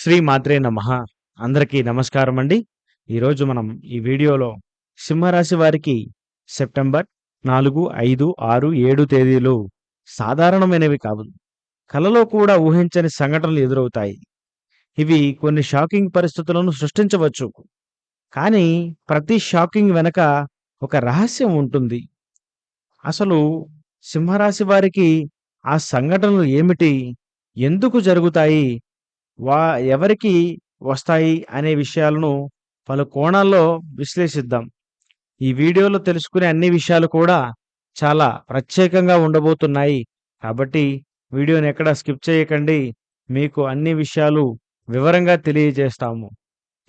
శ్రీ మాత్రే నమః. అందరికీ నమస్కారం అండి ఈరోజు మనం ఈ వీడియోలో సింహరాశి వారికి సెప్టెంబర్ నాలుగు ఐదు ఆరు ఏడు తేదీలు సాధారణమైనవి కావు. కలలో కూడా ఊహించని సంఘటనలు ఎదురవుతాయి. ఇవి కొన్ని షాకింగ్ పరిస్థితులను సృష్టించవచ్చు. కానీ ప్రతి షాకింగ్ వెనక ఒక రహస్యం ఉంటుంది. అసలు సింహరాశి వారికి ఆ సంఘటనలు ఏమిటి? ఎందుకు జరుగుతాయి? వా ఎవరికి వస్తాయి అనే విషయాలను పలు కోణాల్లో విశ్లేషిద్దాం. ఈ వీడియోలో తెలుసుకునే అన్ని విషయాలు కూడా చాలా ప్రత్యేకంగా ఉండబోతున్నాయి. కాబట్టి వీడియోని ఎక్కడ స్కిప్ చేయకండి. మీకు అన్ని విషయాలు వివరంగా తెలియజేస్తాము.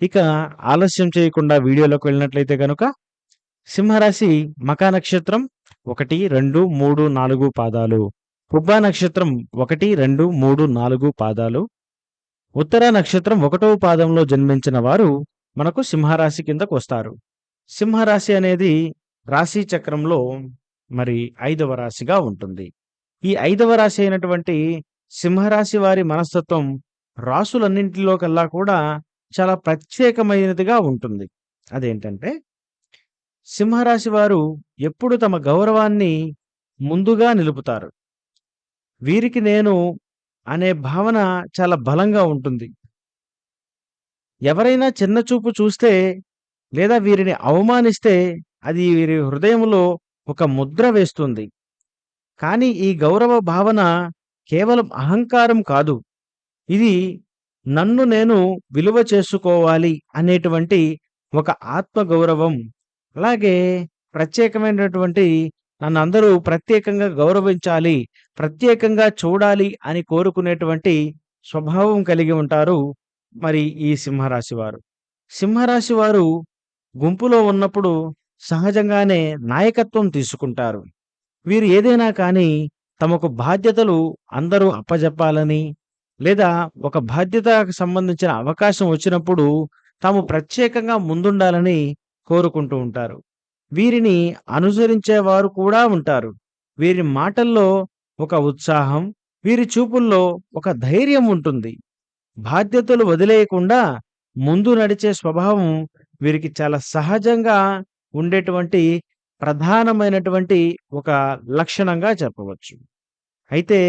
ఇక ఆలస్యం చేయకుండా వీడియోలోకి వెళ్ళినట్లయితే కనుక సింహరాశి మకా నక్షత్రం ఒకటి రెండు మూడు నాలుగు పాదాలు. పుబ్బా నక్షత్రం ఒకటి రెండు మూడు నాలుగు పాదాలు. ఉత్తర నక్షత్రం ఒకటవ పాదంలో జన్మించిన వారు మనకు సింహరాశి కిందకు వస్తారు. సింహరాశి అనేది రాశి చక్రంలో మరి ఐదవ రాశిగా ఉంటుంది. ఈ ఐదవ రాశి అయినటువంటి సింహరాశి వారి మనస్తత్వం రాసులన్నింటిలో కల్లా కూడా చాలా ప్రత్యేకమైనదిగా ఉంటుంది. అదేంటంటే సింహరాశి వారు ఎప్పుడు తమ గౌరవాన్ని ముందుగా నిలుపుతారు. వీరికి నేను అనే భావన చాలా బలంగా ఉంటుంది. ఎవరైనా చిన్న చూపు చూస్తే లేదా వీరిని అవమానిస్తే అది వీరి హృదయంలో ఒక ముద్ర వేస్తుంది. కానీ ఈ గౌరవ భావన కేవలం అహంకారం కాదు. ఇది నన్ను నేను విలువ చేసుకోవాలి అనేటువంటి ఒక ఆత్మగౌరవం. అలాగే ప్రత్యేకమైనటువంటి నన్ను అందరూ ప్రత్యేకంగా గౌరవించాలి ప్రత్యేకంగా చూడాలి అని కోరుకునేటువంటి స్వభావం కలిగి ఉంటారు మరి ఈ సింహరాశి వారు. సింహరాశి వారు గుంపులో ఉన్నప్పుడు సహజంగానే నాయకత్వం తీసుకుంటారు. వీరు ఏదైనా కానీ తమకు బాధ్యతలు అందరూ అప్పజెప్పాలని లేదా ఒక బాధ్యతకు సంబంధించిన అవకాశం వచ్చినప్పుడు తాము ప్రత్యేకంగా ముందుండాలని కోరుకుంటూ ఉంటారు. వీరిని అనుసరించేవారు కూడా ఉంటారు. వీరి మాటల్లో ఒక ఉత్సాహం వీరి చూపుల్లో ఒక ధైర్యం ఉంటుంది. బాధ్యతలు వదిలేయకుండా ముందు నడిచే స్వభావం వీరికి చాలా సహజంగా ఉండేటువంటి ప్రధానమైనటువంటి ఒక లక్షణంగా చెప్పవచ్చు. అయితే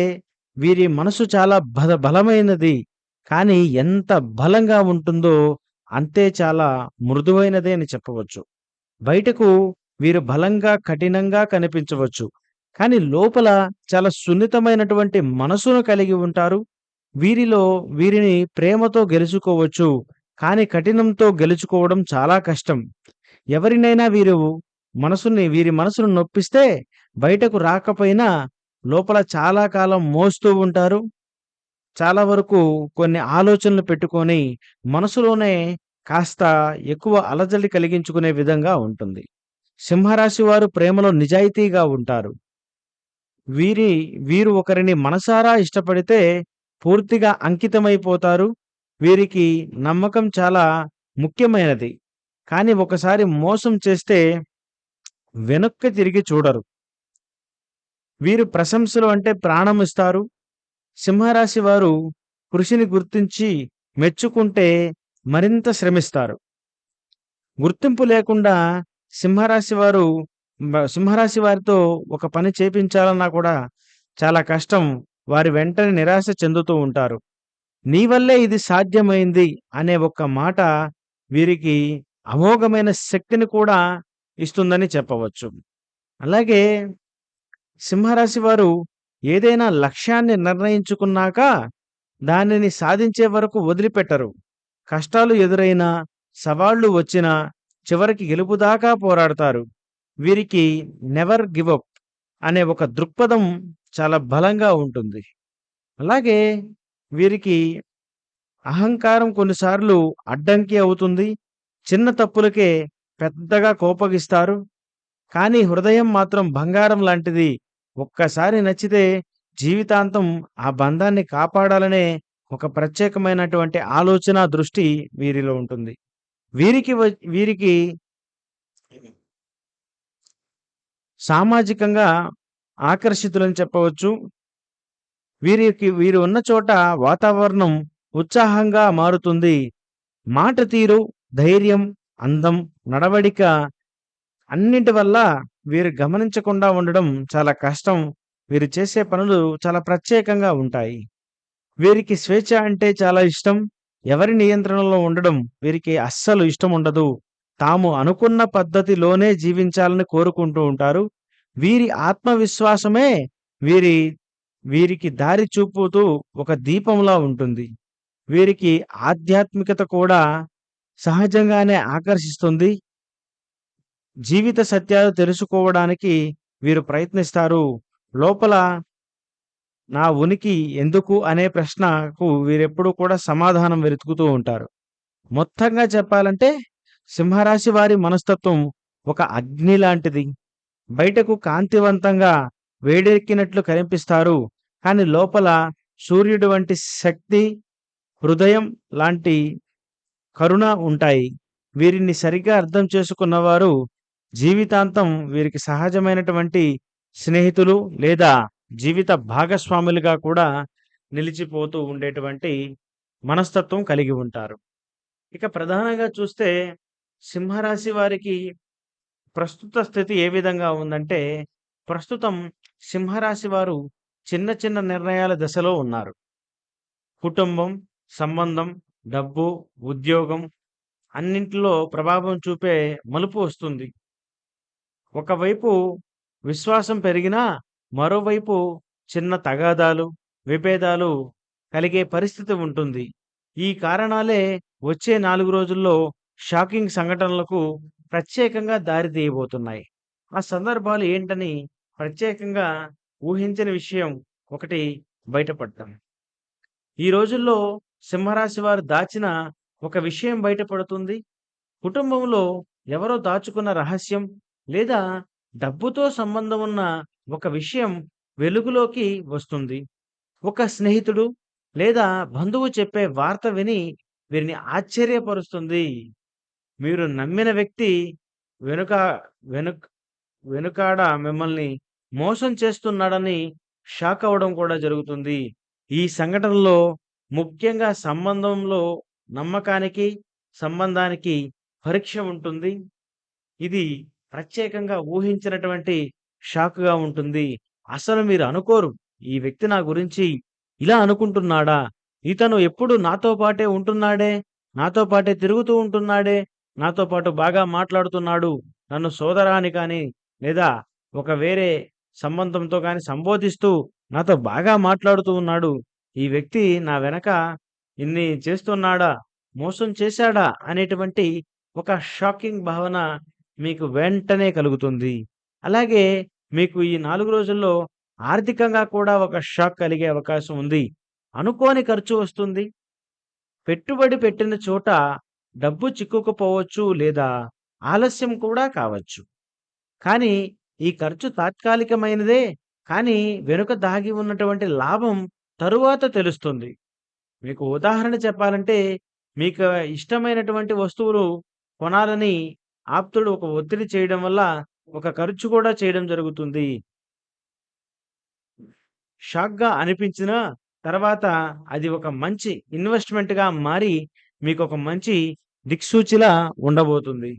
వీరి మనసు చాలా బల బలమైనది కానీ ఎంత బలంగా ఉంటుందో అంతే చాలా మృదువైనదే అని చెప్పవచ్చు. బయటకు వీరు బలంగా కఠినంగా కనిపించవచ్చు. కానీ లోపల చాలా సున్నితమైనటువంటి మనసును కలిగి ఉంటారు. వీరిలో వీరిని ప్రేమతో గెలుచుకోవచ్చు. కానీ కఠినంతో గెలుచుకోవడం చాలా కష్టం. ఎవరినైనా వీరు మనసుని వీరి మనసును నొప్పిస్తే బయటకు రాకపోయినా లోపల చాలా కాలం మోస్తూ ఉంటారు. చాలా వరకు కొన్ని ఆలోచనలు పెట్టుకొని మనసులోనే కాస్త ఎక్కువ అలజడి కలిగించుకునే విధంగా ఉంటుంది. సింహరాశి వారు ప్రేమలో నిజాయితీగా ఉంటారు. వీరి వీరు ఒకరిని మనసారా ఇష్టపడితే పూర్తిగా అంకితమైపోతారు. వీరికి నమ్మకం చాలా ముఖ్యమైనది. కానీ ఒకసారి మోసం చేస్తే వెనక్కి తిరిగి చూడరు. వీరు ప్రశంసలు అంటే ప్రాణం ఇస్తారు. సింహరాశి వారు కృషిని గుర్తించి మెచ్చుకుంటే మరింత శ్రమిస్తారు. గుర్తింపు లేకుండా సింహరాశి వారు సింహరాశి వారితో ఒక పని చేపించాలన్నా కూడా చాలా కష్టం. వారి వెంటనే నిరాశ చెందుతూ ఉంటారు. నీ వల్లే ఇది సాధ్యమైంది అనే ఒక్క మాట వీరికి అమోఘమైన శక్తిని కూడా ఇస్తుందని చెప్పవచ్చు. అలాగే సింహరాశి వారు ఏదైనా లక్ష్యాన్ని నిర్ణయించుకున్నాక దానిని సాధించే వరకు వదిలిపెట్టరు. కష్టాలు ఎదురైనా సవాళ్ళు వచ్చినా చివరికి గెలుపుదాకా పోరాడతారు. వీరికి నెవర్ గివ్ అప్ అనే ఒక దృక్పథం చాలా బలంగా ఉంటుంది. అలాగే వీరికి అహంకారం కొన్నిసార్లు అడ్డంకి అవుతుంది. చిన్న తప్పులకే పెద్దగా కోపగిస్తారు. కానీ హృదయం మాత్రం బంగారం లాంటిది. ఒక్కసారి నచ్చితే జీవితాంతం ఆ బంధాన్ని కాపాడాలనే ఒక ప్రత్యేకమైనటువంటి ఆలోచన దృష్టి వీరిలో ఉంటుంది. వీరికి వీరికి సామాజికంగా ఆకర్షితులని చెప్పవచ్చు. వీరికి వీరు ఉన్న చోట వాతావరణం ఉత్సాహంగా మారుతుంది. మాట తీరు ధైర్యం అందం నడవడిక అన్నింటి వల్ల వీరు గమనించకుండా ఉండడం చాలా కష్టం. వీరు చేసే పనులు చాలా ప్రత్యేకంగా ఉంటాయి. వీరికి స్వేచ్ఛ అంటే చాలా ఇష్టం. ఎవరి నియంత్రణలో ఉండడం వీరికి అస్సలు ఇష్టం ఉండదు. తాము అనుకున్న పద్ధతిలోనే జీవించాలని కోరుకుంటూ ఉంటారు. వీరి ఆత్మవిశ్వాసమే వీరి వీరికి దారి చూపుతూ ఒక దీపంలా ఉంటుంది. వీరికి ఆధ్యాత్మికత కూడా సహజంగానే ఆకర్షిస్తుంది. జీవిత సత్యాలు తెలుసుకోవడానికి వీరు ప్రయత్నిస్తారు. లోపల నా ఉనికి ఎందుకు అనే ప్రశ్నకు వీరెప్పుడూ కూడా సమాధానం వెతుకుతూ ఉంటారు. మొత్తంగా చెప్పాలంటే సింహరాశి వారి మనస్తత్వం ఒక అగ్ని లాంటిది. బయటకు కాంతివంతంగా వేడెక్కినట్లు కనిపిస్తారు. కానీ లోపల సూర్యుడు వంటి శక్తి హృదయం లాంటి కరుణ ఉంటాయి. వీరిని సరిగ్గా అర్థం చేసుకున్నవారు జీవితాంతం వీరికి సహజమైనటువంటి స్నేహితులు లేదా జీవిత భాగస్వాములుగా కూడా నిలిచిపోతూ ఉండేటువంటి మనస్తత్వం కలిగి ఉంటారు. ఇక ప్రధానంగా చూస్తే సింహరాశి వారికి ప్రస్తుత స్థితి ఏ విధంగా ఉందంటే ప్రస్తుతం సింహరాశి వారు చిన్న చిన్న నిర్ణయాల దశలో ఉన్నారు. కుటుంబం సంబంధం డబ్బు ఉద్యోగం అన్నింటిలో ప్రభావం చూపే మలుపు వస్తుంది. ఒకవైపు విశ్వాసం పెరిగినా మరోవైపు చిన్న తగాదాలు విభేదాలు కలిగే పరిస్థితి ఉంటుంది. ఈ కారణాలే వచ్చే నాలుగు రోజుల్లో షాకింగ్ సంఘటనలకు ప్రత్యేకంగా దారి తీయబోతున్నాయి. ఆ సందర్భాలు ఏంటని ప్రత్యేకంగా ఊహించని విషయం ఒకటి బయటపడటం ఈ రోజుల్లో సింహరాశి వారు దాచిన ఒక విషయం బయటపడుతుంది. కుటుంబంలో ఎవరో దాచుకున్న రహస్యం లేదా డబ్బుతో సంబంధం ఉన్న ఒక విషయం వెలుగులోకి వస్తుంది. ఒక స్నేహితుడు లేదా బంధువు చెప్పే వార్త విని వీరిని ఆశ్చర్యపరుస్తుంది. మీరు నమ్మిన వ్యక్తి వెనుక వెనుక వెనుకాడ మిమ్మల్ని మోసం చేస్తున్నాడని షాక్ అవ్వడం కూడా జరుగుతుంది. ఈ సంఘటనలో ముఖ్యంగా సంబంధంలో నమ్మకానికి సంబంధానికి పరీక్ష ఉంటుంది. ఇది ప్రత్యేకంగా ఊహించినటువంటి షాక్‌గా ఉంటుంది. అసలు మీరు అనుకోరు. ఈ వ్యక్తి నా గురించి ఇలా అనుకుంటున్నాడా? ఇతను ఎప్పుడు నాతో పాటే ఉంటున్నాడే! నాతో పాటే తిరుగుతూ ఉంటున్నాడే! నాతో పాటు బాగా మాట్లాడుతున్నాడు. నన్ను సోదరాని కానీ, లేదా ఒక వేరే సంబంధంతో కానీ సంబోధిస్తూ నాతో బాగా మాట్లాడుతూ ఉన్నాడు. ఈ వ్యక్తి నా వెనక ఇన్ని చేస్తున్నాడా? మోసం చేశాడా? అనేటువంటి ఒక షాకింగ్ భావన మీకు వెంటనే కలుగుతుంది. అలాగే మీకు ఈ నాలుగు రోజుల్లో ఆర్థికంగా కూడా ఒక షాక్ కలిగే అవకాశం ఉంది. అనుకోని ఖర్చు వస్తుంది. పెట్టుబడి పెట్టిన చోట డబ్బు చిక్కుకుపోవచ్చు లేదా ఆలస్యం కూడా కావచ్చు. కానీ ఈ ఖర్చు తాత్కాలికమైనదే. కానీ వెనుక దాగి ఉన్నటువంటి లాభం తరువాత తెలుస్తుంది. మీకు ఉదాహరణ చెప్పాలంటే మీకు ఇష్టమైనటువంటి వస్తువులు కొనాలని ఆప్తుడు ఒక ఒత్తిడి చేయడం వల్ల ఒక ఖర్చు కూడా చేయడం జరుగుతుంది. షాక్‌గా అనిపించిన తర్వాత అది ఒక మంచి ఇన్వెస్ట్‌మెంట్‌గా మారి మీకు ఒక మంచి దిక్సూచిలా ఉండబోతుంది.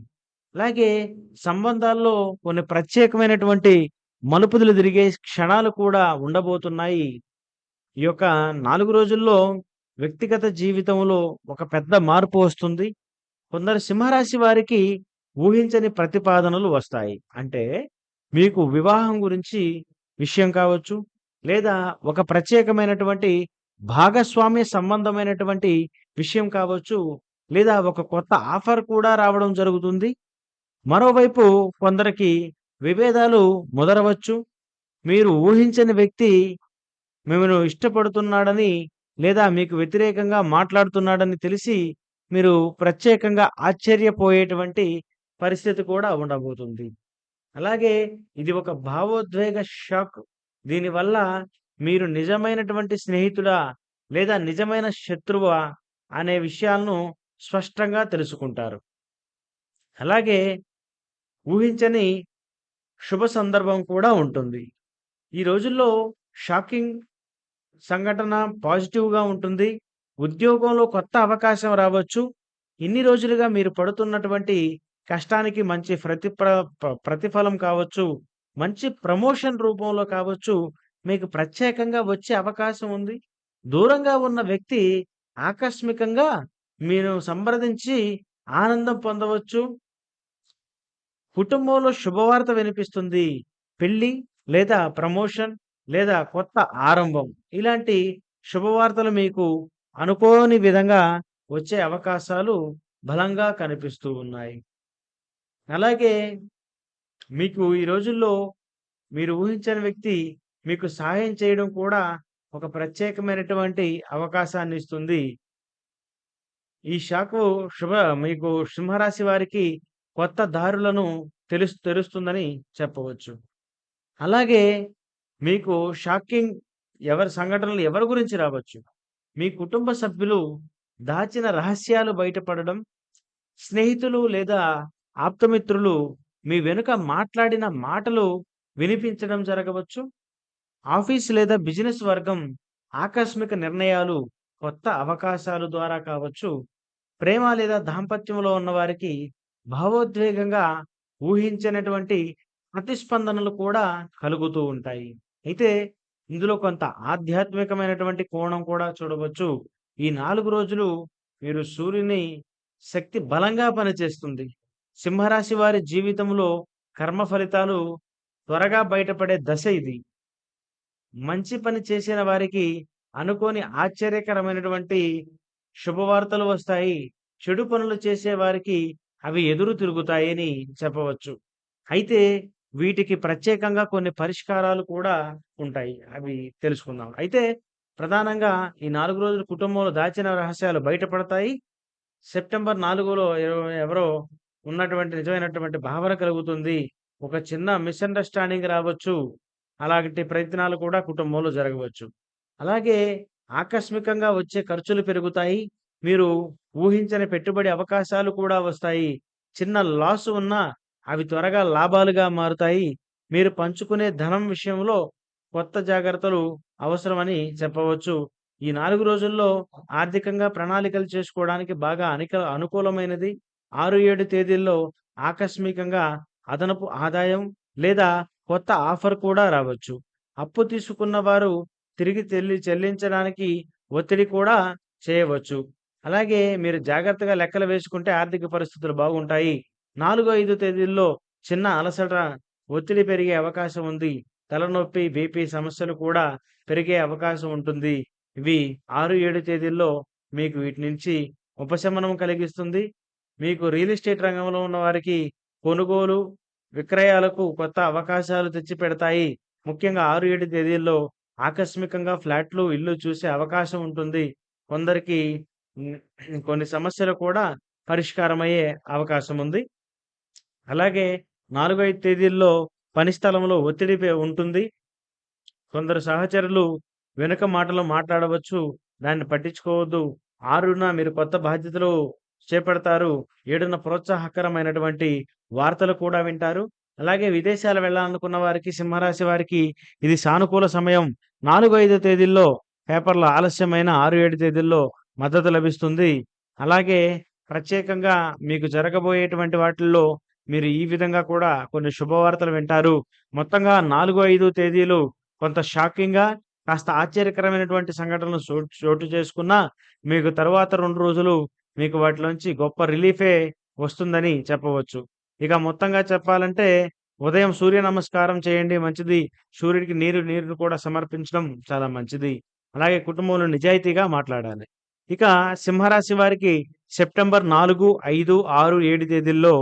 అలాగే సంబంధాల్లో కొన్ని ప్రత్యేకమైనటువంటి మలుపుదులు తిరిగే క్షణాలు కూడా ఉండబోతున్నాయి. ఈ యొక్క నాలుగు రోజుల్లో వ్యక్తిగత జీవితంలో ఒక పెద్ద మార్పు వస్తుంది. కొందరు సింహరాశి వారికి ఊహించని ప్రతిపాదనలు వస్తాయి. అంటే మీకు వివాహం గురించి విషయం కావచ్చు, లేదా ఒక ప్రత్యేకమైనటువంటి భాగస్వామ్య సంబంధమైనటువంటి విషయం కావచ్చు, లేదా ఒక కొత్త ఆఫర్ కూడా రావడం జరుగుతుంది. మరోవైపు కొందరికి విభేదాలు మొదలవచ్చు. మీరు ఊహించని వ్యక్తి మిమ్మల్ని ఇష్టపడుతున్నాడని లేదా మీకు వ్యతిరేకంగా మాట్లాడుతున్నాడని తెలిసి మీరు ప్రత్యేకంగా ఆశ్చర్యపోయేటువంటి పరిస్థితి కూడా ఉండబోతుంది. అలాగే ఇది ఒక భావోద్వేగ షాక్. దీనివల్ల మీరు నిజమైనటువంటి స్నేహితుడా? లేదా నిజమైన శత్రువా? అనే విషయాలను స్పష్టంగా తెలుసుకుంటారు. అలాగే ఊహించని శుభ సందర్భం కూడా ఉంటుంది. ఈ రోజుల్లో షాకింగ్ సంఘటన పాజిటివ్‌గా ఉంటుంది. ఉద్యోగంలో కొత్త అవకాశం రావచ్చు. ఇన్ని రోజులుగా మీరు పడుతున్నటువంటి కష్టానికి మంచి ప్రతిప్ర ప్ర ప్రతిఫలం కావచ్చు. మంచి ప్రమోషన్ రూపంలో కావచ్చు. మీకు ప్రత్యేకంగా వచ్చే అవకాశం ఉంది. దూరంగా ఉన్న వ్యక్తి ఆకస్మికంగా మీరు సంప్రదించి ఆనందం పొందవచ్చు. కుటుంబంలో శుభవార్త వినిపిస్తుంది. పెళ్ళి లేదా ప్రమోషన్ లేదా కొత్త ఆరంభం ఇలాంటి శుభవార్తలు మీకు అనుకోని విధంగా వచ్చే అవకాశాలు బలంగా కనిపిస్తూ ఉన్నాయి. అలాగే మీకు ఈ రోజుల్లో మీరు ఊహించని వ్యక్తి మీకు సహాయం చేయడం కూడా ఒక ప్రత్యేకమైనటువంటి అవకాశాన్ని ఇస్తుంది. ఈ షాకు శుభ మీకు సింహరాశి వారికి కొత్త దారులను తెలుసు తెలుస్తుందని చెప్పవచ్చు. అలాగే మీకు షాకింగ్ ఎవరి సంఘటనలు ఎవరి గురించి రావచ్చు. మీ కుటుంబ సభ్యులు దాచిన రహస్యాలు బయటపడడం, స్నేహితులు లేదా ఆప్తమిత్రులు మీ వెనుక మాట్లాడిన మాటలు వినిపించడం జరగవచ్చు. ఆఫీస్ లేదా బిజినెస్ వర్గం ఆకస్మిక నిర్ణయాలు, కొత్త అవకాశాలు ద్వారా కావచ్చు. ప్రేమ లేదా దాంపత్యంలో ఉన్నవారికి భావోద్వేగంగా ఊహించినటువంటి ప్రతిస్పందనలు కూడా కలుగుతూ ఉంటాయి. అయితే ఇందులో కొంత ఆధ్యాత్మికమైనటువంటి కోణం కూడా చూడవచ్చు. ఈ నాలుగు రోజులు మీరు సూర్యుని శక్తి బలంగా పనిచేస్తుంది. సింహరాశి వారి జీవితంలో కర్మ ఫలితాలు త్వరగా బయటపడే దశ ఇది. మంచి పని చేసిన వారికి అనుకోని ఆశ్చర్యకరమైనటువంటి శుభవార్తలు వస్తాయి. చెడు పనులు చేసే వారికి అవి ఎదురు తిరుగుతాయని చెప్పవచ్చు. అయితే వీటికి ప్రత్యేకంగా కొన్ని పరిష్కారాలు కూడా ఉంటాయి. అవి తెలుసుకుందాం. అయితే ప్రధానంగా ఈ నాలుగు రోజులు కుటుంబంలో దాచిన రహస్యాలు బయటపడతాయి. సెప్టెంబర్ నాలుగులో ఎవరో ఉన్నటువంటి నిజమైనటువంటి భావన కలుగుతుంది. ఒక చిన్న మిస్‌అండర్‌స్టాండింగ్ రావచ్చు. అలాంటి ప్రయత్నాలు కూడా కుటుంబంలో జరగవచ్చు. అలాగే ఆకస్మికంగా వచ్చే ఖర్చులు పెరుగుతాయి. మీరు ఊహించని పెట్టుబడి అవకాశాలు కూడా వస్తాయి. చిన్న లాస్ ఉన్నా అవి త్వరగా లాభాలుగా మారుతాయి. మీరు పంచుకునే ధనం విషయంలో కొత్త జాగ్రత్తలు అవసరమని చెప్పవచ్చు. ఈ నాలుగు రోజుల్లో ఆర్థికంగా ప్రణాళికలు చేసుకోవడానికి బాగా అనిక అనుకూలమైనది. 6, 7 తేదీల్లో ఆకస్మికంగా అదనపు ఆదాయం లేదా కొత్త ఆఫర్ కూడా రావచ్చు. అప్పు తీసుకున్న వారు తిరిగి తెల్లి చెల్లించడానికి ఒత్తిడి కూడా చేయవచ్చు. అలాగే మీరు జాగ్రత్తగా లెక్కలు వేసుకుంటే ఆర్థిక పరిస్థితులు బాగుంటాయి. 4, 5 తేదీల్లో చిన్న అలసట, ఒత్తిడి పెరిగే అవకాశం ఉంది. తలనొప్పి, బీపీ సమస్యలు కూడా పెరిగే అవకాశం ఉంటుంది. ఇవి 6, 7 తేదీల్లో మీకు వీటి నుంచి ఉపశమనం కలిగిస్తుంది. మీకు రియల్ ఎస్టేట్ రంగంలో ఉన్న వారికి కొనుగోలు, విక్రయాలకు కొత్త అవకాశాలు తెచ్చిపెడతాయి. ముఖ్యంగా 6, 7 తేదీల్లో ఆకస్మికంగా ఫ్లాట్లు, ఇల్లు చూసే అవకాశం ఉంటుంది. కొందరికి కొన్ని సమస్యలు కూడా పరిష్కారమయ్యే అవకాశం ఉంది. అలాగే 4, 5 తేదీల్లో పని స్థలంలో ఒత్తిడి ఉంటుంది. కొందరు సహచరులు వెనుక మాటలు మాట్లాడవచ్చు. దాన్ని పట్టించుకోవద్దు. ఆరున మీరు కొత్త బాధ్యతలు చేపడతారు. ఏడున ప్రోత్సాహకరమైనటువంటి వార్తలు కూడా వింటారు. అలాగే విదేశాలు వెళ్ళాలనుకున్న వారికి సింహరాశి వారికి ఇది సానుకూల సమయం. 4, 5 తేదీల్లో పేపర్‌లో ఆలస్యమైన 6, 7 తేదీల్లో మద్దతు లభిస్తుంది. అలాగే ప్రత్యేకంగా మీకు జరగబోయేటువంటి వాటిల్లో మీరు ఈ విధంగా కూడా కొన్ని శుభవార్తలు వింటారు. మొత్తంగా 4, 5 తేదీలు కొంత షాకింగ్‌గా, కాస్త ఆశ్చర్యకరమైనటువంటి సంఘటనలు చోటు చోటు చేసుకున్నా, మీకు తరువాత రెండు రోజులు మీకు వాటిలోంచి గొప్ప రిలీఫే వస్తుందని చెప్పవచ్చు. ఇక మొత్తంగా చెప్పాలంటే ఉదయం సూర్య నమస్కారం చేయండి మంచిది. సూర్యుడికి నీరు నీరును కూడా సమర్పించడం చాలా మంచిది. అలాగే కుటుంబంలో నిజాయితీగా మాట్లాడాలి. ఇక సింహరాశి వారికి సెప్టెంబర్ 4, 5, 6, 7 తేదీల్లో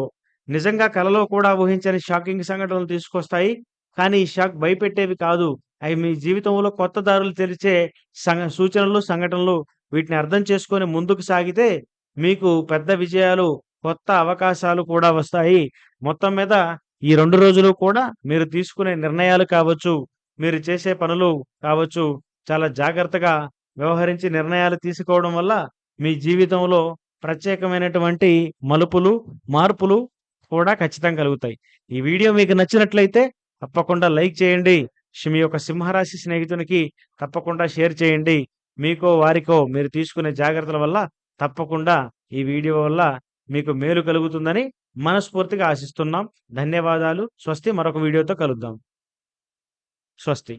నిజంగా కలలో కూడా ఊహించని షాకింగ్ సంఘటనలు తీసుకొస్తాయి. కానీ ఈ షాక్ భయపెట్టేవి కాదు. అవి మీ జీవితంలో కొత్త దారులు తెరిచే సంఘ సూచనలు, సంఘటనలు. వీటిని అర్థం చేసుకొని ముందుకు సాగితే మీకు పెద్ద విజయాలు, కొత్త అవకాశాలు కూడా వస్తాయి. మొత్తం మీద ఈ రెండు రోజులు కూడా మీరు తీసుకునే నిర్ణయాలు కావచ్చు, మీరు చేసే పనులు కావచ్చు, చాలా జాగ్రత్తగా వ్యవహరించి నిర్ణయాలు తీసుకోవడం వల్ల మీ జీవితంలో ప్రత్యేకమైనటువంటి మలుపులు, మార్పులు కూడా ఖచ్చితంగా కలుగుతాయి. ఈ వీడియో మీకు నచ్చినట్లయితే తప్పకుండా లైక్ చేయండి. మీ యొక్క సింహరాశి స్నేహితునికి తప్పకుండా షేర్ చేయండి. మీకో, వారికో మీరు తీసుకునే జాగ్రత్తల వల్ల తప్పకుండా ఈ వీడియో వల్ల మీకు మేలు కలుగుతుందని మనస్ఫూర్తిగా ఆశిస్తున్నాం. ధన్యవాదాలు. స్వస్తి. మరొక వీడియోతో కలుద్దాం. స్వస్తి.